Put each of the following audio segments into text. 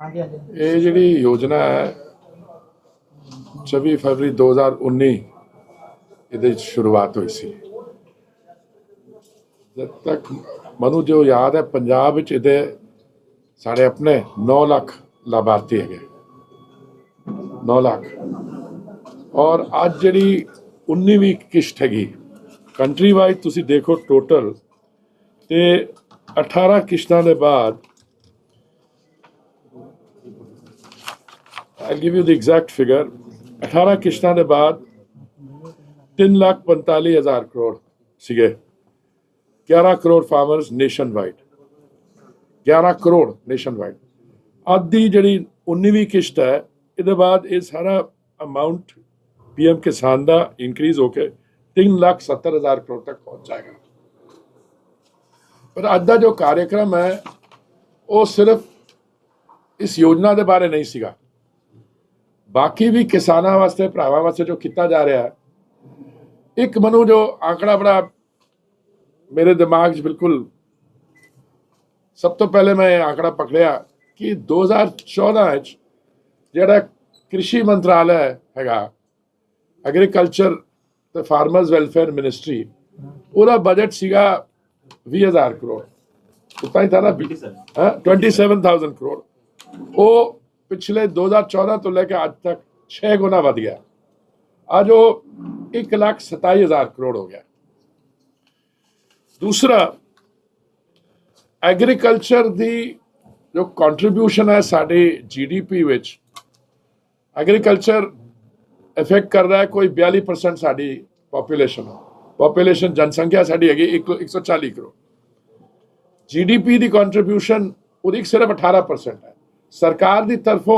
ਹਾਂਜੀ ਹਾਂਜੀ। ਇਹ ਜਿਹੜੀ ਯੋਜਨਾ ਹੈ 24 ਫਰਵਰੀ 2019 ਇਹਦੇ ਸ਼ੁਰੂਆਤ ਹੋਈ ਸੀ। ਜਦ ਤੱਕ ਮਨੂੰ ਜੋ ਯਾਦ ਹੈ, ਪੰਜਾਬ ਵਿੱਚ ਇਹਦੇ ਸਾਡੇ ਆਪਣੇ 9 ਲੱਖ ਲਾਭਾਰਥੀ ਹੈਗੇ। 9 ਲੱਖ। ਔਰ ਅੱਜ ਜਿਹੜੀ 19ਵੀਂ ਕਿਸ਼ਤ ਹੈਗੀ ਕੰਟਰੀ ਵਾਈਜ਼ ਤੁਸੀਂ ਦੇਖੋ ਟੋਟਲ ਤੇ 18 ਕਿਸ਼ਤਾਂ ਦੇ ਬਾਅਦ I'll give you the exact figure. 18 ਕਿਸ਼ਤਾਂ ਦੇ ਬਾਅਦ 3 ਲੱਖ 45 ਹਜ਼ਾਰ ਕਰੋੜ ਸੀਗੇ 11 crore farmers nationwide 11 crore nationwide ਅੱਧੀ ਜਿਹੜੀ 19ਵੀਂ ਕਿਸ਼ਤ ਹੈ ਇਹਦੇ ਬਾਅਦ ਇਹ ਸਾਰਾ ਅਮਾਉਂਟ ਪੀਐਮ ਕਿਸਾਨ ਦਾ ਇਨਕਰੀਜ਼ ਹੋ ਕੇ 3 ਲੱਖ 70 ਹਜ਼ਾਰ ਕਰੋੜ ਤੱਕ ਪਹੁੰਚ ਜਾਏਗਾ ਪਰ ਅੱਜ ਦਾ ਜੋ ਕਾਰਜਕ੍ਰਮ ਹੈ ਉਹ ਸਿਰਫ ਇਸ ਯੋਜਨਾ ਦੇ ਬਾਰੇ ਨਹੀਂ ਸੀਗਾ बाकी भी किसान वास्ते भरावान वास्ते जो किया जा रहा है एक मनु जो आंकड़ा बड़ा मेरे दिमाग बिल्कुल सब तो पहले मैं आंकड़ा पकड़िया कि दो हज़ार चौदह जोड़ा कृषि मंत्रालय हैगा एग्रीकल्चर तो फार्मर वेलफेयर मिनिस्ट्री वो बजट सगा भी हज़ार crore. Twenty seven thousand crore. ਪਿਛਲੇ 2014 ਤੋਂ ਲੈ ਕੇ ਅੱਜ ਤੱਕ 6 ਗੁਣਾ ਵਧ ਗਿਆ ਅੱਜ ਉਹ 1 ਲੱਖ 27000 ਕਰੋੜ ਹੋ ਗਿਆ ਦੂਸਰਾ ਐਗਰੀਕਲਚਰ ਦੀ ਜੋ ਕੰਟਰੀਬਿਊਸ਼ਨ ਹੈ ਸਾਡੇ ਜੀਡੀਪੀ ਵਿੱਚ ਐਗਰੀਕਲਚਰ ਇਫੈਕਟ ਕਰ ਰਿਹਾ ਹੈ ਕੋਈ 42% ਸਾਡੀ ਪੋਪੂਲੇਸ਼ਨ ਪੋਪੂਲੇਸ਼ਨ ਜਨਸੰਖਿਆ ਸਾਡੀ ਹੈਗੀ ਇੱਕ- 140 ਕਰੋੜ ਜੀਡੀਪੀ ਦੀ ਕੰਟਰੀਬਿਊਸ਼ਨ ਉਹਦੀ ਸਿਰਫ 18% ਹੈ ਸਰਕਾਰ ਦੀ ਤਰਫੋਂ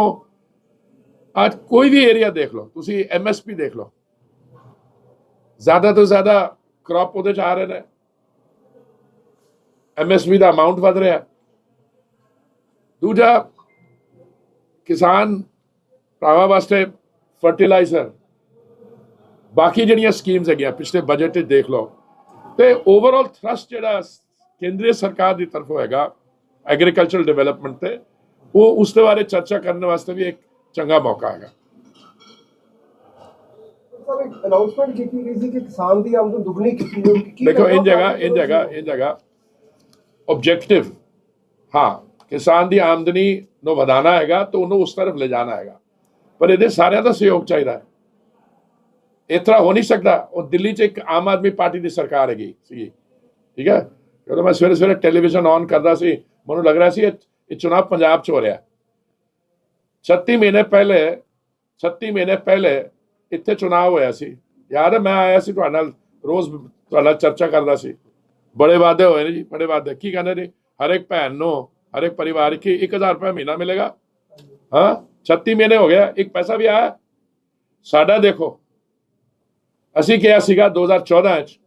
ਅੱਜ ਕੋਈ ਵੀ ਏਰੀਆ ਦੇਖ ਲਓ ਤੁਸੀਂ ਐਮਐਸਪੀ ਦੇਖ ਲਓ ਜ਼ਿਆਦਾ ਤੋਂ ਜ਼ਿਆਦਾ ਕ੍ਰੌਪ ਉਹਦੇ ਚ ਆ ਰਹੇ ਨੇ ਐਮਐਸਪੀ ਦਾ ਅਮਾਉਂਟ ਵਧ ਰਿਹਾ ਹੈ। ਦੂਜਾ ਕਿਸਾਨ ਭਰਾਵਾਂ ਵਾਸਤੇ ਫਰਟੀਲਾਈਜ਼ਰ ਬਾਕੀ ਜਿਹੜੀਆਂ ਸਕੀਮਸ ਹੈਗੀਆਂ ਪਿਛਲੇ ਬਜਟ 'ਚ ਦੇਖ ਲਓ ਤੇ ਓਵਰਆਲ ਥਰਸਟ ਜਿਹੜਾ ਕੇਂਦਰੀ ਸਰਕਾਰ ਦੀ ਤਰਫੋਂ ਹੈਗਾ ਐਗਰੀਕਲਚਰਲ ਡਿਵੈਲਪਮੈਂਟ ਤੇ ਉਹ ਉਸ ਦੇ ਬਾਰੇ ਚਰਚਾ ਕਰਨ ਵਾਸਤੇ ਵੀ ਇੱਕ ਚੰਗਾ ਮੌਕਾ ਹੈਗਾ ਸਭ ਇੱਕ ਅਨਾਉਂਸਮੈਂਟ ਕੀਤੀ ਗਈ ਸੀ ਕਿ ਕਿਸਾਨ ਦੀ ਆਮਦਨ ਦੁੱਗਣੀ ਕੀਤੀ ਜਾਊਗੀ ਕੀ ਦੇਖੋ ਲੱਗਦਾ ਇਨ ਜਗ੍ਹਾ ਕਾਰਨ ਇਨ ਜਗ੍ਹਾ ਇਨ ਜਗ੍ਹਾ ਆਬਜੈਕਟਿਵ ਹਾਂ ਕਿਸਾਨ ਦੀ ਆਮਦਨੀ ਨੂੰ ਵਧਾਣਾ ਹੈਗਾ ਤਾਂ ਉਹਨੂੰ ਉਸ ਤਰਫ ਲੈ ਜਾਣਾ ਹੈਗਾ ਪਰ ਇਹਦੇ ਸਾਰਿਆਂ ਦਾ ਸਹਿਯੋਗ ਚਾਹੀਦਾ ਹੈ ਇਸ ਤਰ੍ਹਾਂ ਹੋ ਨਹੀਂ ਸਕਦਾ ਉਹ ਦਿੱਲੀ 'ਚ ਇੱਕ ਆਮ ਆਦਮੀ ਪਾਰਟੀ ਦੀ ਸਰਕਾਰ ਹੈਗੀ ਸੀ ਠੀਕ ਹੈ ਜਦੋਂ ਮੈਂ ਸਵੇਰੇ ਸਵੇਰੇ ਟੈਲੀਵਿਜ਼ਨ ਔਨ ਕਰਦਾ ਸੀ ਮੈਨੂੰ ਲੱਗ ਰਿਹਾ ਸੀ ਇਹ ਇਹ ਚੁਣਾਵ ਪੰਜਾਬ 'ਚ ਹੋ ਰਿਹਾ 36 ਮਹੀਨੇ ਪਹਿਲੇ 36 ਮਹੀਨੇ ਪਹਿਲੇ ਇੱਥੇ ਚੁਣਾਵ ਹੋਇਆ ਸੀ ਯਾਦ ਹੈ ਮੈਂ ਆਇਆ ਸੀ ਤੁਹਾਡੇ ਨਾਲ ਰੋਜ਼ ਤੁਹਾਡੇ ਨਾਲ ਚਰਚਾ ਕਰਦਾ ਸੀ ਬੜੇ ਵਾਅਦੇ ਹੋਏ ਨੇ ਜੀ ਬੜੇ ਵਾਅਦੇ ਕੀ ਕਹਿੰਦੇ ਨੇ ਹਰ ਇੱਕ ਭੈਣ ਨੂੰ ਹਰ ਇੱਕ ਪਰਿਵਾਰ ਕੀ 1000 ਰੁਪਏ ਮਹੀਨਾ ਮਿਲੇਗਾ ਹਾਂ 36 ਮਹੀਨੇ ਹੋ ਗਿਆ ਇੱਕ ਪੈਸਾ ਵੀ ਆਇਆ ਸਾਡਾ ਦੇਖੋ ਅਸੀਂ ਕਿਹਾ ਸੀਗਾ 2014 ਚ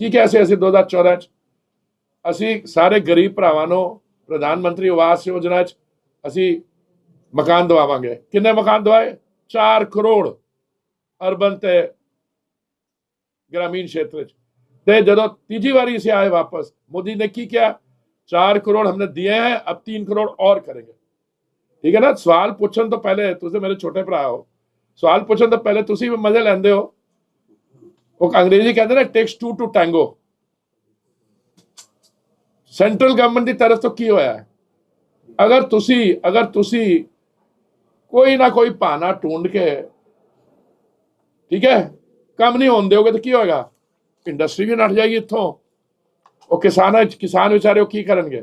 ਕੀ ਕਿਹਾ ਸੀ ਅਸੀਂ 2014 ਚ ਅਸੀਂ ਸਾਰੇ ਗਰੀਬ ਭਰਾਵਾਂ ਨੂੰ ਪ੍ਰਧਾਨ ਮੰਤਰੀ ਆਵਾਸ ਯੋਜਨਾ ਚ ਅਸੀਂ ਮਕਾਨ ਦਵਾਵਾਂਗੇ ਕਿੰਨੇ ਮਕਾਨ ਦਵਾਏ 4 ਕਰੋੜ ਅਰਬਨ ਤੇ ग्रामीण क्षेत्र ਚ ਤੇ ਜਦੋਂ ਤੀਜੀ ਵਾਰੀ ਇਸੇ ਆਏ ਵਾਪਸ मोदी ने की किया चार करोड़ हमने दिए हैं अब तीन करोड़ और करेंगे ਠੀਕ ਹੈ ਨਾ ਸਵਾਲ ਪੁੱਛਣ ਤੋਂ ਪਹਿਲੇ ਤੁਸੀਂ ਮੇਰੇ ਛੋਟੇ ਭਰਾ ਹੋ ਸਵਾਲ ਪੁੱਛਣ ਤੋਂ ਪਹਿਲੇ ਤੁਸੀਂ ਵੀ ਮਜ਼ੇ ਲੈਂਦੇ ਹੋ ਉਹ ਅੰਗਰੇਜ਼ੀ ਕਹਿੰਦੇ ਨੇ takes to to tango central government की तरफ़ तो की होया अगर तुसी, अगर तुसी कोई ना कोई पाना टूड के ठीक है कम नहीं होने दोगे तो की होगा इंडस्ट्री भी नट जाएगी इतों और किसान किसान बेचारे की करे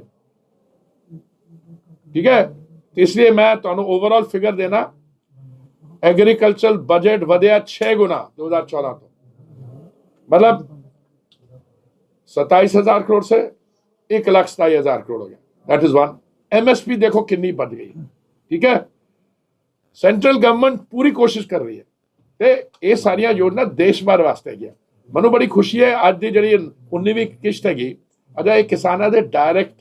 ठीक है? तो इसलिए मैं तुम्हें ओवरऑल फिगर देना एग्रीकल्चर बजट बढ़िया छे गुना दो हज़ार चौदह तो। मतलब सताईस हज़ार करोड़ से एक लाख सताई हजार करोड़ हो गया दैट इज वन एमएसपी देखो कितनी बढ़ गई ठीक है ਸੈਂਟਰਲ ਗਵਰਨਮੈਂਟ ਪੂਰੀ ਕੋਸ਼ਿਸ਼ ਕਰ ਰਹੀ ਹੈ ਤੇ ਇਹ ਸਾਰੀਆਂ ਯੋਜਨਾ ਦੇਸ਼ ਭਰ ਵਾਸਤੇ ਹੈਗੀਆਂ ਮੈਨੂੰ ਬੜੀ ਖੁਸ਼ੀ ਹੈ ਅੱਜ ਦੀ ਜਿਹੜੀ 19ਵੀਂ ਕਿਸ਼ਤ ਹੈਗੀ ਅਜਾ ਇਹ ਕਿਸਾਨਾਂ ਦੇ ਡਾਇਰੈਕਟ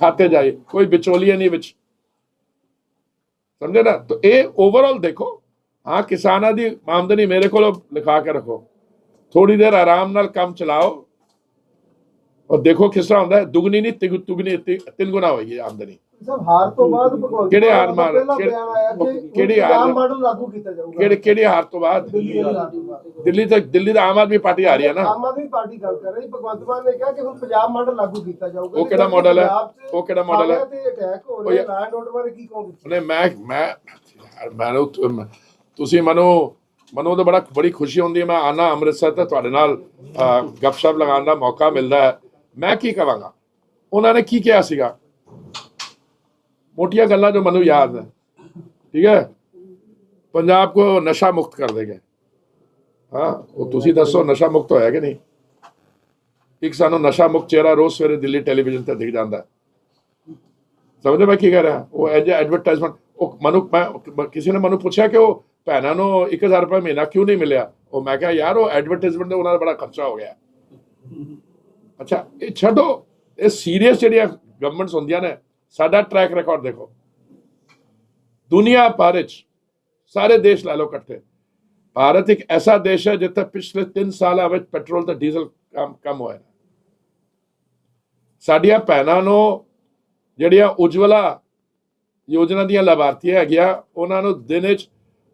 ਖਾਤੇ ਜਾਏ ਕੋਈ ਵਿਚੋਲੀਆ ਨਹੀਂ ਵਿੱਚ ਸਮਝੇ ਨਾ ਤਾਂ ਇਹ ਓਵਰਆਲ ਦੇਖੋ ਹਾਂ ਕਿਸਾਨਾਂ ਦੀ ਆਮਦਨੀ ਮੇਰੇ ਕੋਲ ਲਿਖਾ ਕੇ ਰੱਖੋ ਥੋੜੀ ਦੇਰ ਆਰਾਮ ਨਾਲ ਕੰਮ ਚਲਾਓ ਔਰ ਦੇਖੋ ਕਿਸ ਤਰ੍ਹਾਂ ਹੁੰਦਾ ਦੁਗਣੀ ਨਹੀਂ ਤਿਗ- ਤੁਗਣੀ ਤਿੰਨ ਗੁਣਾ ਹੋਈ ਹੈ ਆਮਦਨੀ। ਸਭ ਹਾਰ ਤੋਂ ਬਾਅਦ ਭਗਵੰਤ ਕਿਹੜੇ ਹਾਰ ਮਾਰ- ਕਿਹੜੇ- ਹਾਰ? ਪੰਜਾਬ ਮਾਡਲ ਲਾਗੂ ਕੀਤਾ ਜਾਊਗਾ। ਕਿਹੜੇ ਕਿਹੜੇ ਹਾਰ ਤੋਂ ਬਾਅਦ? ਦਿੱਲੀ ਤੱਕ ਦਿੱਲੀ ਦਾ ਆਮ ਆਦਮੀ ਪਾਰਟੀ ਆ ਰਹੀ ਹੈ ਨਾ। ਆਮ ਆਦਮੀ ਪਾਰਟੀ ਗੱਲ ਕਰ ਰਹੀ ਭਗਵੰਤ ਮਾਨ ਨੇ ਕਿਹਾ ਕਿ ਹੁਣ ਪੰਜਾਬ ਮਾਡਲ ਲਾਗੂ ਕੀਤਾ ਜਾਊਗਾ। ਉਹ ਕਿਹੜਾ ਮਾਡਲ ਹੈ? ਉਹ ਕਿਹੜਾ ਮਾਡਲ ਹੈ? ਤੇ ਅਟੈਕ ਹੋ ਉਹ ਰਹੇ ਯਾਰ- ਲੈਂਡ ਆਰਡਰ ਬਾਰੇ ਕੀ ਕਹੋਗੇ? ਉਹਨੇ ਮੈਂ ਮੈਂ ਮੈਨੂੰ ਤੁਸੀਂ ਮੈਨੂੰ ਮੈਨੂੰ ਤਾਂ ਬੜਾ ਬੜੀ ਖੁਸ਼ੀ ਹੁੰਦੀ ਹੈ। ਮੈਂ ਆਣਾ ਅੰਮ੍ਰਿਤਸਰ ਤੇ ਤੁਹਾਡੇ ਨਾਲ ਗੱਪਸ਼ਪ ਲਗਾਉਣ ਦਾ ਮੌਕਾ ਮਿਲਦਾ ਹੈ। ਮੈਂ ਕੀ ਕਵਾਂਗਾ ਉਹਨਾਂ ਨੇ ਕੀ ਕਿਹਾ ਸੀਗਾ ਮੋਟੀਆਂ ਗੱਲਾਂ ਜੋ ਮੈਨੂੰ ਯਾਦ ਹੈ ਠੀਕ ਹੈ ਪੰਜਾਬ ਕੋ ਨਸ਼ਾ ਮੁਕਤ ਕਰ ਦੇਗੇ ਹਾਂ ਉਹ ਤੁਸੀਂ ਦੱਸੋ ਨਸ਼ਾ ਮੁਕਤ ਹੋਇਆ ਕਿ ਨਹੀਂ ਇੱਕ ਸਾਨੂੰ ਨਸ਼ਾ ਮੁਕਤ ਚਿਹਰਾ ਰੋਜ਼ ਸਵੇਰੇ ਦਿੱਲੀ ਟੈਲੀਵਿਜ਼ਨ ਤੇ ਦਿਖ ਜਾਂਦਾ ਹੈ ਸਮਝਦੇ ਮੈਂ ਕੀ ਕਹਿ ਰਿਹਾ ਉਹ ਐਜ ਐਡਵਰਟਾਈਜ਼ਮੈਂਟ ਉਹ ਮਨੁ ਮੈਂ ਕਿਸੇ ਨੇ ਮੈਨੂੰ ਪੁੱਛਿਆ ਕਿ ਉਹ ਭੈਣਾਂ ਨੂੰ 1000 ਰੁਪਏ ਮਹੀਨਾ ਕਿਉਂ ਨਹੀਂ ਮਿਲਿਆ ਉਹ ਮੈਂ ਕਿਹਾ ਯਾਰ ਉਹ ਐਡਵਰਟਾਈਜ਼ਮੈਂਟ ਦਾ ਉਹਨਾਂ ਦਾ ਬੜਾ ਖਰਚਾ ਹੋ ਗਿਆ ਅੱਛਾ, ਇਹ ਛੱਡੋ, ਇਹ ਸੀਰੀਅਸ ਜਿਹੜੀਆਂ ਗਵਰਨਮੈਂਟਸ ਹੁੰਦੀਆਂ ਨੇ, ਸਾਡਾ ਟਰੈਕ ਰਿਕਾਰਡ ਦੇਖੋ। ਦੁਨੀਆ ਭਰ ਵਿੱਚ ਸਾਰੇ ਦੇਸ਼ ਲੈ ਲਓ ਇਕੱਠੇ। ਭਾਰਤ ਇੱਕ ਐਸਾ ਦੇਸ਼ ਹੈ ਜਿੱਥੇ ਪਿਛਲੇ 3 ਸਾਲਾਂ ਵਿੱਚ ਪੈਟਰੋਲ ਤੇ ਡੀਜ਼ਲ ਕਮ ਕਮ ਹੋਇਆ। ਸਾਡੀਆਂ ਭੈਣਾਂ ਨੂੰ ਜਿਹੜੀਆਂ ਉਜਵਲਾ ਯੋਜਨਾ ਦੀਆਂ ਲਾਭਾਰਥੀਆਂ ਹੈਗੀਆਂ, ਉਹਨਾਂ ਨੂੰ ਦਿਨ ਵਿੱਚ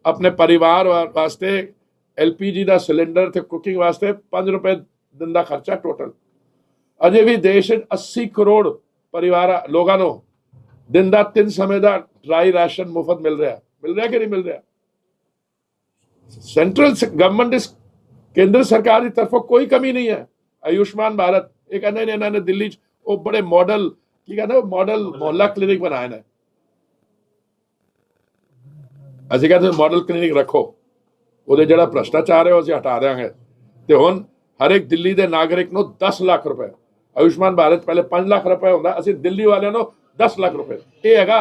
ਆਪਣੇ ਪਰਿਵਾਰ ਵਾ- ਵਾਸਤੇ ਐਲਪੀਜੀ ਦਾ ਸਿਲੰਡਰ ਤੇ ਕੁਕਿੰਗ ਵਾਸਤੇ 5 ਰੁਪਏ ਦਿਨ ਦਾ ਖਰਚਾ ਟੋਟਲ ਅਜੇ ਵੀ ਦੇਸ਼ ਵਿੱਚ 80 ਕਰੋੜ ਪਰਿਵਾਰ ਲੋਕਾਂ ਨੂੰ ਦਿਨ ਦਾ ਤਿੰਨ ਸਮੇਂ ਦਾ ਡਰਾਈ ਰਾਸ਼ਨ ਮੁਫਤ ਮਿਲ ਰਿਹਾ ਮਿਲ ਰਿਹਾ ਕਿ ਨਹੀਂ ਮਿਲ ਰਿਹਾ ਸੈਂਟਰਲ ਗਵਰਨਮੈਂਟ ਇਸ ਕੇਂਦਰ ਸਰਕਾਰ ਦੀ ਤਰਫੋਂ ਕੋਈ ਕਮੀ ਨਹੀਂ ਹੈ ਆਯੁਸ਼ਮਾਨ ਭਾਰਤ ਇਹ ਕਹਿੰਦੇ ਨੇ ਇਹਨਾਂ ਨੇ ਦਿੱਲੀ 'ਚ ਉਹ ਬੜੇ ਮਾਡਲ ਕੀ ਕਹਿੰਦੇ ਮਾਡਲ ਮੁਹੱਲਾ ਕਲੀਨਿਕ ਬਣਾਏ ਨੇ ਅਸੀਂ ਕਹਿੰਦੇ ਮਾਡਲ ਕਲੀਨਿਕ ਰੱਖੋ ਉਹਦੇ ਜਿਹੜਾ ਭ੍ਰਸ਼ਟਾਚਾਰ ਹੈ ਉਹ ਅਸੀਂ ਹਟਾ ਦਿਆਂਗੇ ਤੇ ਹੁਣ ਹਰ ਇੱਕ ਦਿੱਲੀ ਦੇ ਨਾਗਰਿਕ ਨੂੰ 10 ਲੱਖ ਰੁਪਏ ਆਯੁਸ਼ਮਾਨ ਭਾਰਤ ਪਹਿਲੇ 5 ਲੱਖ ਰੁਪਏ ਹੁੰਦਾ ਅਸੀਂ ਦਿੱਲੀ ਵਾਲਿਆਂ ਨੂੰ 10 ਲੱਖ ਰੁਪਏ। ਇਹ ਹੈਗਾ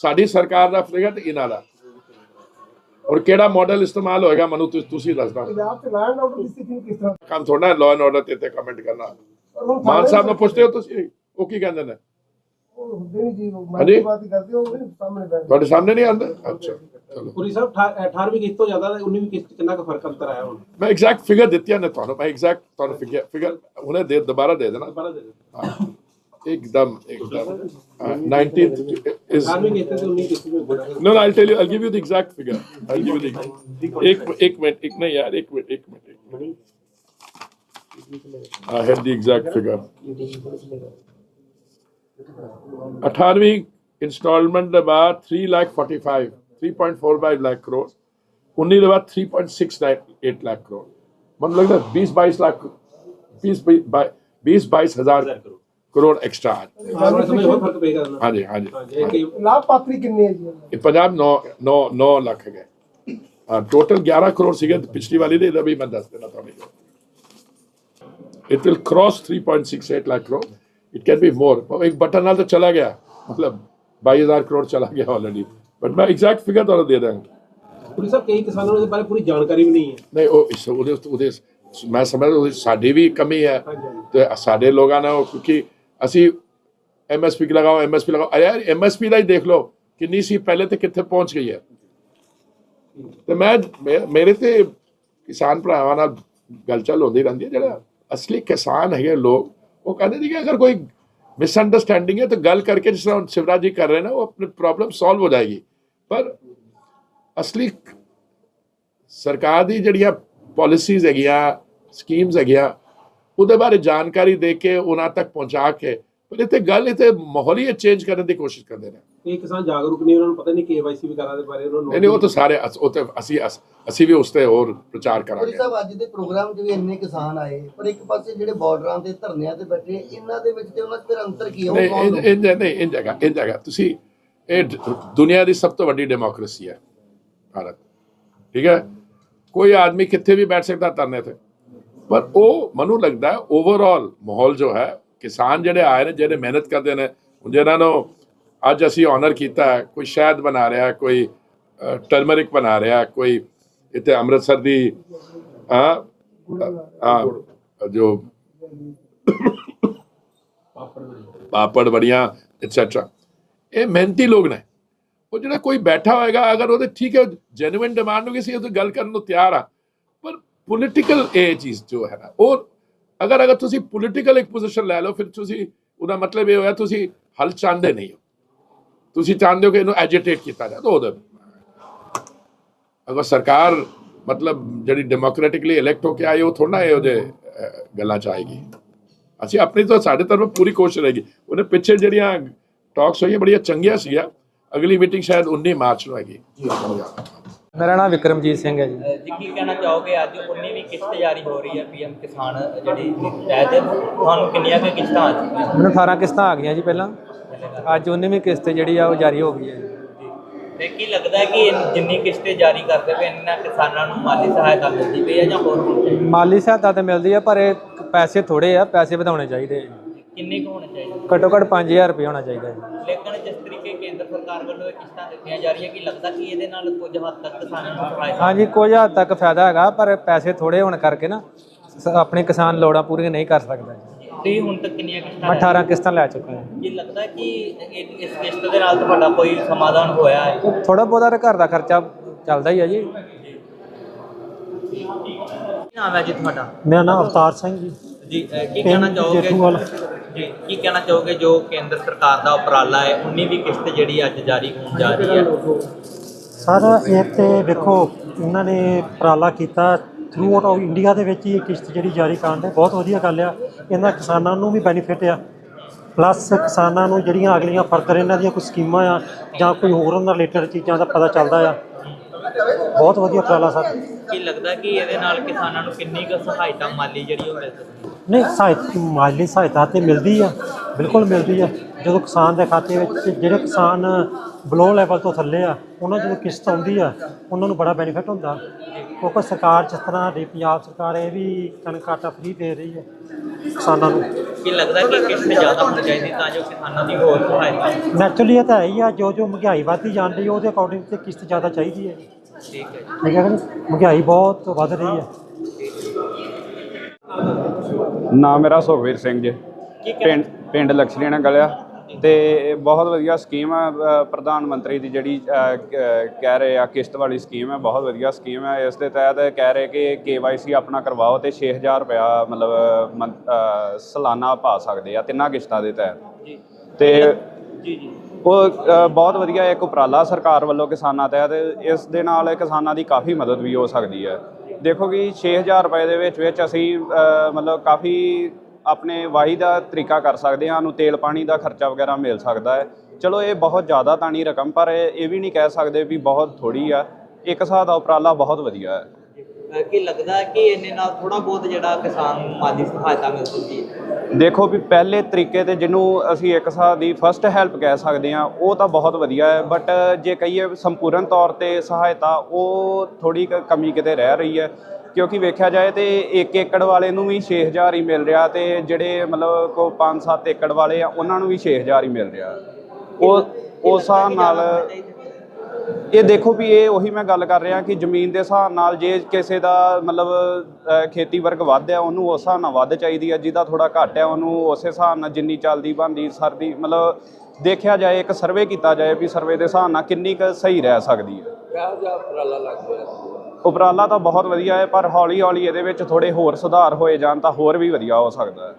ਸਾਡੀ ਸਰਕਾਰ ਦਾ ਫਰੇਗਾ ਤੇ ਇਹਨਾਂ ਦਾ। ਔਰ ਕਿਹੜਾ ਮਾਡਲ ਇਸਤੇਮਾਲ ਹੋਏਗਾ ਮੈਨੂੰ ਤੁਸੀਂ ਦੱਸਦਾ। ਪੰਜਾਬ ਤੇ ਲੈਂਡ ਆਰਡਰ ਦੀ ਸਥਿਤੀ ਕਿਸ ਤਰ੍ਹਾਂ? ਕੰਮ ਥੋੜਾ ਲਾਅ ਐਂਡ ਆਰਡਰ ਤੇ ਤੇ ਕਮੈਂਟ ਕਰਨਾ। ਮਾਨ ਸਾਹਿਬ ਨੂੰ ਪੁੱਛਦੇ ਹੋ ਤੁਸੀਂ ਉਹ ਕੀ ਕਹਿੰਦੇ ਨੇ? ਉਹ ਹੁੰਦੇ ਨਹੀਂ ਜੀ। ਮਨ ਬਾਤ ਹੀ ਕਰਦੇ ਹੋ ਸਾਹਮਣੇ ਬੈਠ ਤੁਹਾਡੇ ਸਾਹਮਣੇ ਨਹੀਂ ਆਉਂਦਾ? ਅੱਛਾ। ਪੁਰੀ ਸਾਹਿਬ 18ਵੀਂ ਕਿਸ਼ਤ ਤੋਂ ਜ਼ਿਆਦਾ 19ਵੀਂ ਕਿਸ਼ਤ 'ਚ ਕਿੰਨਾ ਕੁ ਫਰਕ ਅੰਤਰ ਆਇਆ ਹੁਣ ਮੈਂ ਐਗਜ਼ੈਕਟ ਫਿਗਰ ਦਿੱਤੀਆਂ ਨੇ ਤੁਹਾਨੂੰ ਮੈਂ ਐਗਜ਼ੈਕਟ ਤੁਹਾਨੂੰ ਫਿਗਰ ਫਿਗਰ ਉਹਨੇ ਦੇ ਦੁਬਾਰਾ ਦੇ ਦੇਣਾ ਦੁਬਾਰਾ ਦੇ ਦਿਓ। ਹਾਂ, ਇੱਕਦਮ ਇੱਕਦਮ uh, 19th is 18ਵੀਂ ਕਿਸ਼ਤ ਤੇ 19ਵੀਂ ਕਿਸ਼ਤ ਵਿੱਚ ਬੜਾ no no I'll tell you I'll give you the exact figure I'll give you the एक एक मिनट एक नहीं यार एक मिनट एक मिनट एक minute I had the exact figure 18ਵੀं instalment ਦੇ ਬਾਅਦ 3 ਲੱਖ 45 3.45 lakh crore उन्नीस के बाद three point six eight lakh crore मतलब लगता है बीस बाईस लाख बीस बीस बाईस हज़ार करोड़ एक्स्ट्रा आज हाँ जी हाँ जी। हाँ लाभ पंजाब नौ नौ नौ लाख है। हाँ, गए टोटल ग्यारह करोड़ सी तो पिछली वाली ने भी मैं दस देना था it will cross three point six eight lakh crore it can be more एक बटन तो चला गया। मतलब बाईस हज़ार करोड़ चला गया ऑलरेडी ਗਿਆ ਮਤਲਬ 22000 ਕਰੋੜ ਚਲਾ ਗਿਆ ਆਲਰੇਡੀ ਬਟ ਮੈਂ ਐਗਜ਼ੈਕਟ ਫਿਗਰ ਤੁਹਾਨੂੰ ਦੇ ਦਾਂਗਾ ਪੁਰੀ ਸਾਹਿਬ ਕਈ ਕਿਸਾਨਾਂ ਨੂੰ ਬਾਰੇ ਪੂਰੀ ਜਾਣਕਾਰੀ ਵੀ ਨਹੀਂ ਹੈ। ਨਹੀਂ ਉਹ ਇਸ ਉਹਦੇ ਉਹਦੇ ਮੈਂ ਸਮਝਦਾ ਉਹਦੇ ਸਾਡੀ ਵੀ ਕਮੀ ਹੈ। ਤੇ ਸਾਡੇ ਲੋਕਾਂ ਨੇ ਉਹ ਕਿਉਂਕਿ ਅਸੀਂ ਐਮਐਸਪੀ ਲਗਾਓ ਐਮਐਸਪੀ ਲਗਾਓ। ਅਰੇ ਯਾਰ ਐਮਐਸਪੀ ਦਾ ਹੀ ਦੇਖ ਲਓ ਕਿੰਨੀ ਸੀ ਪਹਿਲੇ ਤੇ ਕਿੱਥੇ ਪਹੁੰਚ ਗਈ ਹੈ। ਤੇ ਮੈਂ ਮੇ- ਮੇਰੇ ਤੇ ਕਿਸਾਨ ਭਰਾਵਾਂ ਨਾਲ ਗੱਲ ਚੱਲ ਹੁੰਦੀ ਰਹਿੰਦੀ ਹੈ। ਜਿਹੜਾ ਅਸਲੀ ਕਿਸਾਨ ਹੈਗੇ ਲੋਕ ਉਹ ਕਹਿੰਦੇ ਨੇ ਕਿ ਅਗਰ ਕੋਈ ਮਿਸਅੰਡਰਸਟੈਂਡਿੰਗ ਹੈ ਤਾਂ ਗੱਲ ਕਰਕੇ ਜਿਸ ਤਰ੍ਹਾਂ ਹੁਣ ਸ਼ਿਵਰਾਜ ਜੀ ਕਰ ਰਹੇ ਨੇ ਉਹ ਆਪਣੀ ਪ੍ਰੋਬਲਮ ਸੋਲਵ ਹੋ ਜਾਏਗੀ ਪਰ ਅਸਲੀ ਸਰਕਾਰ ਦੀ ਜਿਹੜੀਆਂ ਪਾਲਿਸੀਜ਼ ਹੈਗੀਆਂ ਸਕੀਮਸ ਹੈਗੀਆਂ ਉਹਦੇ ਬਾਰੇ ਜਾਣਕਾਰੀ ਦੇ ਕੇ ਉਹਨਾਂ ਤੱਕ ਪਹੁੰਚਾ ਕੇ ਪਰ ਇੱਥੇ ਗੱਲ ਇੱਥੇ ਮਾਹੌਲ ਹੀ ਚੇਂਜ ਕਰਨ ਦੀ ਕੋਸ਼ਿਸ਼ ਕਰਦੇ ਨੇ। ਕਈ ਕਿਸਾਨ ਜਾਗਰੂਕ ਨਹੀਂ ਉਹਨਾਂ ਨੂੰ ਪਤਾ ਨਹੀਂ ਕੇਵਾਈਸੀ ਵਗੈਰਾ ਦੇ ਬਾਰੇ ਉਹਨਾਂ ਨੂੰ ਨਹੀਂ ਨਹੀਂ ਉਹ ਤਾਂ ਸਾਰੇ ਉਹ ਤੇ ਅਸੀਂ ਅਸ- ਵੀ ਉਸ ਤੇ ਹੋਰ ਪ੍ਰਚਾਰ ਪੁਰੀ ਕਰਾਂਗੇ। ਸਾਹਿਬ ਅੱਜ ਦੇ ਪ੍ਰੋਗਰਾਮ 'ਚ ਵੀ ਇੰਨੇ ਕਿਸਾਨ ਆਏ ਪਰ ਇੱਕ ਪਾਸੇ ਜਿਹੜੇ ਬਾਰਡਰਾਂ ਤੇ ਧਰਨਿਆਂ ਤੇ ਬੈਠੇ ਇਹਨਾਂ ਦੇ ਵਿੱਚ ਤੇ ਉਹਨਾਂ 'ਚ ਫਿਰ ਅੰਤਰ ਕੀ ਹੈ ਉਹ ਨਹੀਂ ਕੌਣ ਨਹੀਂ ਇਹ ਜਗ੍ਹਾ ਇਹ ਜਗ੍ਹਾ ਤੁਸੀਂ ਇਹ ਦੁਨੀਆ ਦੀ ਸਭ ਤੋਂ ਵੱਡੀ ਡੈਮੋਕ੍ਰੇਸੀ ਹੈ ਭਾਰਤ। ਠੀਕ ਹੈ? ਕੋਈ ਆਦਮੀ ਕਿੱਥੇ ਵੀ ਬੈਠ ਸਕਦਾ ਧਰਨੇ ਤੇ। ਪਰ ਉਹ ਮੈਨੂੰ ਲੱਗਦਾ ਹੈ ਓਵਰਆਲ ਮਾਹੌਲ ਜੋ ਹੈ ਕਿਸਾਨ ਜਿਹੜੇ ਆਏ ਨੇ, ਜਿਹੜੇ ਮਿਹਨਤ ਕਰਦੇ ਨੇ ਜਿਹਨਾਂ ਨੂੰ ਅੱਜ ਅਸੀਂ ਆਨਰ ਕੀਤਾ ਕੋਈ ਸ਼ਹਿਦ ਬਣਾ ਰਿਹਾ, ਕੋਈ ਟਰਮਰਿਕ ਬਣਾ ਰਿਹਾ, ਕੋਈ ਇੱਥੇ ਅੰਮ੍ਰਿਤਸਰ ਦੀ ਆ ਜੋ ਪਾਪੜ ਬੜੀਆਂ ਐਟਸੈਟਰਾ ਇਹ ਮਿਹਨਤੀ ਲੋਕ ਨੇ। ਉਹ ਜਿਹੜਾ ਕੋਈ ਬੈਠਾ ਹੋਏਗਾ, ਅਗਰ ਉਹਦੇ ਠੀਕ ਹੈ ਜੈਨੂਇਨ ਡਿਮਾਂਡ ਨੂੰ ਕਿਸੇ ਉਹ ਗੱਲ ਕਰਨ ਨੂੰ ਤਿਆਰ ਆ, ਪਰ ਪੋਲਿਟੀਕਲ ਇਹ ਚੀਜ਼ ਜੋ ਹੈ ਨਾ, ਉਹ ਅਗਰ ਅਗਰ ਤੁਸੀਂ ਪੋਲੀਟੀਕਲ ਇੱਕ ਪੋਜੀਸ਼ਨ ਲੈ ਲਓ, ਫਿਰ ਤੁਸੀਂ, ਉਹਦਾ ਮਤਲਬ ਇਹ ਹੋਇਆ ਤੁਸੀਂ ਹੱਲ ਚਾਹੁੰਦੇ ਨਹੀਂ ਹੋ। ਤੁਸੀਂ ਚਾਹੁੰਦੇ ਹੋ ਕਿ ਇਹਨੂੰ ਐਜੀਟੇਟ ਕੀਤਾ ਜਾਏ ਤਾਂ ਉਹਦੇ ਅਗਰ ਸਰਕਾਰ ਮਤਲਬ ਜਿਹੜੀ ਡੈਮੋਕ੍ਰੈਟਿਕਲੀ ਇਲੈਕਟ ਹੋ ਕੇ ਆਈ, ਉਹ ਥੋੜਾ ਇਹ ਉਹਦੇ ਗੱਲਾਂ ਚ ਆਏਗੀ। ਅਸੀਂ ਆਪਣੀ ਤਾਂ ਸਾਡੇ ਤਰਫੋਂ ਪੂਰੀ ਕੋਸ਼ਿਸ਼ ਰਹੇਗੀ। ਉਹਨੇ ਪਿੱਛੇ ਜਿਹੜੀਆਂ ਟਾਕਸ ਹੋਈਆਂ, ਬੜੀਆਂ ਚੰਗੀਆਂ ਸੀਗੀਆਂ। ਅਗਲੀ ਮੀਟਿੰਗ ਸ਼ਾਇਦ 19 ਮਾਰਚ ਨੂੰ ਹੈਗੀ। ਮੇਰਾ ਨਾਮ ਵਿਕਰਮਜੀਤ ਸਿੰਘ ਹੈ ਜੀ। ਜੀ ਕੀ ਕਹਿਣਾ ਚਾਹੋਗੇ? ਅੱਜ 19ਵੀਂ ਕਿਸ਼ਤ ਜਾਰੀ ਹੋ ਰਹੀ ਹੈ ਪੀਐਮ ਕਿਸਾਨ ਜਿਹੜੀ ਤਹਿਤ। ਤੁਹਾਨੂੰ ਕਿੰਨੀਆਂ ਕੁ ਕਿਸ਼ਤਾਂ ਆ ਚੁੱਕੀਆਂ? ਮੈਨੂੰ 18 ਕਿਸ਼ਤਾਂ ਆ ਗਈਆਂ ਜੀ ਪਹਿਲਾਂ। ਅੱਜ 19ਵੀਂ ਕਿਸ਼ਤ ਜਿਹੜੀ ਆ ਉਹ ਜਾਰੀ ਹੋ ਗਈ ਹੈ। ਜੀ। ਤੇ ਕੀ ਲੱਗਦਾ ਹੈ ਕਿ ਇਹ ਜਿੰਨੀ ਕਿਸ਼ਤੇ ਜਾਰੀ ਕਰਦੇ ਪਏ ਇਹਨਾਂ ਕਿਸਾਨਾਂ ਨੂੰ ਮਾਲੀ ਸਹਾਇਤਾ ਮਿਲਦੀ ਪਈ ਹੈ ਜਾਂ ਹੋਰ ਚਾਹੀਦੀ ਮਾਲੀ ਸਹਾਇਤਾ ਤੇ ਮਿਲਦੀ ਆ ਪਰ ਇਹ ਪੈਸੇ ਥੋੜੇ ਆ ਪੈਸੇ ਵਧਾਉਣੇ ਚਾਹੀਦੇ ਆ ਜੀ। ਕਿੰਨੇ ਕੁ ਹੋਣੇ ਚਾਹੀਦੇ? ਘੱਟੋ ਘੱਟ 5000 ਰੁਪਏ ਹੋਣਾ ਚਾਹੀਦਾ ਜੀ। ਲੇਕਿਨ ਜਿਸ ਤਰੀਕੇ ਕੇਂਦਰ ਸਰਕਾਰ ਵੱਲੋਂ ਇਹ ਕਿਸ਼ਤਾਂ ਦਿੱਤੀਆਂ ਜਾ ਰਹੀਆਂ ਕਿ ਲੱਗਦਾ ਕਿ ਇਹਦੇ ਨਾਲ ਕੁਝ ਹੱਦ ਤੱਕ ਕਿਸਾਨਾਂ ਨੂੰ ਸਹਾਇਤਾ ਹਾਂਜੀ ਕੁਝ ਹੱਦ ਤੱਕ ਫਾਇਦਾ ਹੈਗਾ ਪਰ ਪੈਸੇ ਥੋੜੇ ਹੋਣ ਕਰਕੇ ਨਾ ਸ- ਆਪਣੇ ਕਿਸਾਨ ਲੋੜਾਂ ਪੂਰੀਆਂ ਨਹੀਂ ਕਰ ਸਕਦਾ ਜੀ। ਤੁਸੀਂ ਹੁਣ ਤੱਕ ਕਿੰਨੀਆਂ ਕਿਸ਼ਤਾਂ ਮੈਂ ਲੈ 18 ਕਿਸ਼ਤਾਂ ਲੈ ਚੁੱਕਾ ਹਾਂ। ਕੀ ਲੱਗਦਾ ਹੈ ਕਿ ਇਹ- ਇਸ ਕਿਸ਼ਤ ਦੇ ਨਾਲ ਤੁਹਾਡਾ ਕੋਈ ਸਮਾਧਾਨ ਹੋਇਆ ਹੈ? ਥੋੜਾ ਬਹੁਤਾ ਤਾਂ ਘਰ ਦਾ ਖਰਚਾ ਚੱਲਦਾ ਹੀ ਆ ਜੀ। ਕੀ ਨਾਮ ਹੈ ਜੀ ਤੁਹਾਡਾ? ਮੇਰਾ ਨਾਮ ਅਵਤਾਰ ਸਿੰਘ ਜੀ। ਜੀ ਕੀ ਕਹਿਣਾ ਚਾਹੋਗੇ। ਜੀ ਕੀ ਕਹਿਣਾ ਚਾਹੋਗੇ ਜੋ ਕੇਂਦਰ ਸਰਕਾਰ ਦਾ ਉਪਰਾਲਾ ਹੈ? 19ਵੀਂ ਕਿਸ਼ਤ ਜਿਹੜੀ ਅੱਜ ਜਾਰੀ ਹੋਣ ਜਾ ਰਹੀ ਹੈ। ਸਰ ਇਹ ਤੇ ਵੇਖੋ ਇਹਨਾਂ ਨੇ ਉਪਰਾਲਾ ਕੀਤਾ। ਥਰੂ ਆਊਟ ਆਫ ਇੰਡੀਆ ਦੇ ਵਿੱਚ ਹੀ ਕਿਸ਼ਤ ਜਿਹੜੀ ਜਾਰੀ ਕਰਨ ਦੇ ਬਹੁਤ ਵਧੀਆ ਗੱਲ ਆ। ਇਹਨਾਂ ਕਿਸਾਨਾਂ ਨੂੰ ਵੀ ਬੈਨੀਫਿਟ ਆ। ਪਲੱਸ ਕਿਸਾਨਾਂ ਨੂੰ ਜਿਹੜੀਆਂ ਅਗਲੀਆਂ ਫਰਦਰ ਇਹਨਾਂ ਦੀਆਂ ਕੋਈ ਸਕੀਮਾਂ ਆ ਜਾਂ ਕੋਈ ਹੋਰ ਉਹਨਾਂ ਰਿਲੇਟਡ ਚੀਜ਼ਾਂ ਦਾ ਪਤਾ ਚੱਲਦਾ ਆ। ਬਹੁਤ ਵਧੀਆ ਉਪਰਾਲਾ ਸਰ। ਕੀ ਲੱਗਦਾ ਕਿ ਇਹਦੇ ਨਾਲ ਕਿਸਾਨਾਂ ਨੂੰ ਕਿੰਨੀ ਕੁ ਸਹਾਇਤਾ ਮਾਲੀ ਜਿਹੜੀ ਉਹ ਮਿਲ ਸਕਦੀ ਨਹੀਂ ਸਹਾਇਤਾ ਮਾਲੀ ਸਹਾਇਤਾ ਤੇ ਮਿਲਦੀ ਆ ਬਿਲਕੁਲ ਮਿਲਦੀ ਆ। ਜਦੋਂ ਕਿਸਾਨ ਦੇ ਖਾਤੇ ਵਿੱਚ ਜਿਹੜੇ ਕਿਸਾਨ ਬਲੋ ਲੈਵਲ ਤੋਂ ਥੱਲੇ ਆ ਉਹਨਾਂ ਜਦੋਂ ਕਿਸ਼ਤ ਆਉਂਦੀ ਆ ਉਹਨਾਂ ਨੂੰ ਬੜਾ ਬੈਨੀਫਿਟ ਹੁੰਦਾ। ਕਿਉਂਕਿ ਸਰਕਾਰ ਜਿਸ ਤਰ੍ਹਾਂ ਦੀ ਪੰਜਾਬ ਸਰਕਾਰ ਇਹ ਵੀ ਕਣਕ ਆਟਾ ਫ੍ਰੀ ਦੇ ਰਹੀ ਹੈ ਕਿਸਾਨਾਂ ਨੂੰ। ਕੀ ਲੱਗਦਾ ਕਿ ਕਿਸ਼ਤ ਜ਼ਿਆਦਾ ਹੋਣੀ ਚਾਹੀਦੀ ਤਾਂ ਜੋ ਕਿਸਾਨਾਂ ਦੀ ਹੋਰ ਸਹਾਇਤਾ ਨੈਚੁਰਲੀ ਇਹ ਤਾਂ ਹੈ ਹੀ ਆ ਜੋ ਜੋ ਮਹਿੰਗਾਈ ਵੱਧਦੀ ਜਾਂਦੀ ਹੈ ਉਹਦੇ ਅਕੋਰਡਿੰਗ ਤੇ ਕਿਸ਼ਤ ਜ਼ਿਆਦਾ ਚਾਹੀਦੀ ਹੈ। ਠੀਕ ਹੈ ਠੀਕ ਹੈ ਮਹਿੰਗਾਈ ਬਹੁਤ ਵੱਧ ਰਹੀ ਹੈ। ਨਾਮ ਮੇਰਾ ਸੁਖਵੀਰ ਸਿੰਘ ਜੀ। ਪਿੰਡ ਪਿੰਡ ਲక్ష్ਮੀਣਾ ਗਲਿਆ ਤੇ ਬਹੁਤ ਵਧੀਆ ਸਕੀਮ ਹੈ ਪ੍ਰਧਾਨ ਮੰਤਰੀ ਦੀ ਜਿਹੜੀ ਕਹਿ ਰਹੇ ਆ ਕਿਸ਼ਤ ਵਾਲੀ ਸਕੀਮ ਹੈ ਬਹੁਤ ਵਧੀਆ ਸਕੀਮ ਹੈ ਇਸ ਦੇ ਤਹਿਤ ਕਹਿ ਰਹੇ ਕਿ ਕੇਵਾਈਸੀ ਆਪਣਾ ਕਰਵਾਓ ਤੇ 6000 ਰੁਪਇਆ ਮਤਲਬ ਸਾਲਾਨਾ ਪਾ ਸਕਦੇ ਆ ਤਿੰਨਾਂ ਕਿਸ਼ਤਾਂ ਦੇ ਤਹਿਤ। ਤੇ ਜੀ ਜੀ। ਉਹ ਬਹੁਤ ਵਧੀਆ ਇੱਕ ਉਪਰਾਲਾ ਸਰਕਾਰ ਵੱਲੋਂ ਕਿਸਾਨਾਂ ਤਹਿਤ। ਇਸ ਦੇ ਨਾਲ ਕਿਸਾਨਾਂ ਦੀ ਕਾਫੀ ਮਦਦ ਵੀ ਹੋ ਸਕਦੀ ਹੈ। ਦੇਖੋ ਕਿ 6000 ਰੁਪਏ ਦੇ ਵਿੱਚ ਵਿੱਚ ਅਸੀਂ ਮਤਲਬ ਕਾਫੀ ਆਪਣੇ ਵਾਹੀ ਦਾ ਤਰੀਕਾ ਕਰ ਸਕਦੇ ਹਾਂ ਨੂੰ ਤੇਲ ਪਾਣੀ ਦਾ ਖਰਚਾ ਵਗੈਰਾ ਮਿਲ ਸਕਦਾ ਹੈ। ਚਲੋ, ਇਹ ਬਹੁਤ ਜ਼ਿਆਦਾ ਤਾਂ ਨਹੀਂ ਰਕਮ, ਪਰ ਇਹ ਵੀ ਨਹੀਂ ਕਹਿ ਸਕਦੇ ਵੀ ਬਹੁਤ ਥੋੜੀ ਆ। ਇੱਕ ਹਿਸਾਬ ਦਾ ਉਪਰਾਲਾ ਬਹੁਤ ਵਧੀਆ ਹੈ। ਅਹ, ਕੀ ਲੱਗਦਾ ਕਿ ਇਹਨੇ ਨਾਲ ਥੋੜਾ ਬਹੁਤ ਜਿਹੜਾ ਕਿਸਾਨ ਨੂੰ ਮਾਲੀ ਸਹਾਇਤਾ ਮਿਲ ਸਕਦੀ ਹੈ? ਦੇਖੋ ਵੀ ਪਹਿਲੇ ਤਰੀਕੇ ਤੇ ਜਿਹਨੂੰ ਅਸੀਂ ਇੱਕ ਹਿਸਾਬ ਦੀ ਫਰਸਟ ਹੈਲਪ ਕਹਿ ਸਕਦੇ ਹਾਂ ਉਹ ਤਾਂ ਬਹੁਤ ਵਧੀਆ ਹੈ ਬਟ ਜੇ ਕਹੀਏ ਸੰਪੂਰਨ ਤੌਰ ਤੇ ਸਹਾਇਤਾ ਉਹ ਥੋੜੀ ਕਮੀ ਕਿਤੇ ਰਹਿ ਰਹੀ ਹੈ ਕਿਉਂਕਿ ਵੇਖਿਆ ਜਾਏ ਤੇ 1 ਏਕੜ ਵਾਲੇ ਨੂੰ ਵੀ 6000 ਹੀ ਮਿਲ ਰਿਹਾ ਤੇ ਜਿਹੜੇ ਮਤਲਬ ਕੋ 5-7 ਏਕੜ ਵਾਲੇ ਆ ਉਹਨਾਂ ਨੂੰ ਵੀ 6000 ਹੀ ਮਿਲ ਰਿਹਾ। ਉਹ ਉਸ ਨਾਲ ਇਹ ਦੇਖੋ ਵੀ ਇਹ ਉਹੀ ਮੈਂ ਗੱਲ ਕਰ ਰਿਹਾ ਕਿ ਜ਼ਮੀਨ ਦੇ ਹਿਸਾਬ ਨਾਲ ਜੇ ਕਿਸੇ ਦਾ ਮਤਲਬ ਖੇਤੀ ਵਰਗ ਵੱਧ ਆ ਉਹਨੂੰ ਉਸ ਹਿਸਾਬ ਨਾਲ ਵੱਧ ਚਾਹੀਦੀ ਆ ਜਿਹਦਾ ਥੋੜਾ ਘੱਟ ਆ ਉਹਨੂੰ ਉਸੇ ਹਿਸਾਬ ਨਾਲ ਜਿੰਨੀ ਚੱਲਦੀ ਬਣਦੀ ਸਰਦੀ ਮਤਲਬ ਦੇਖਿਆ ਜਾਏ ਇੱਕ ਸਰਵੇ ਕੀਤਾ ਜਾਏ ਵੀ ਸਰਵੇ ਦੇ ਹਿਸਾਬ ਨਾਲ ਕਿੰਨੀ ਕੁ ਸਹੀ ਰਹਿ ਸਕਦੀ ਹੈ ਉਪਰਾਲਾ ਤਾਂ ਬਹੁਤ ਵਧੀਆ ਹੈ ਪਰ ਹੌਲੀ ਹੌਲੀ ਇਹਦੇ ਵਿੱਚ ਥੋੜੇ ਹੋਰ ਸੁਧਾਰ ਹੋਏ ਜਾਣ ਤਾਂ ਹੋਰ ਵੀ ਵਧੀਆ ਹੋ ਸਕਦਾ ਹੈ।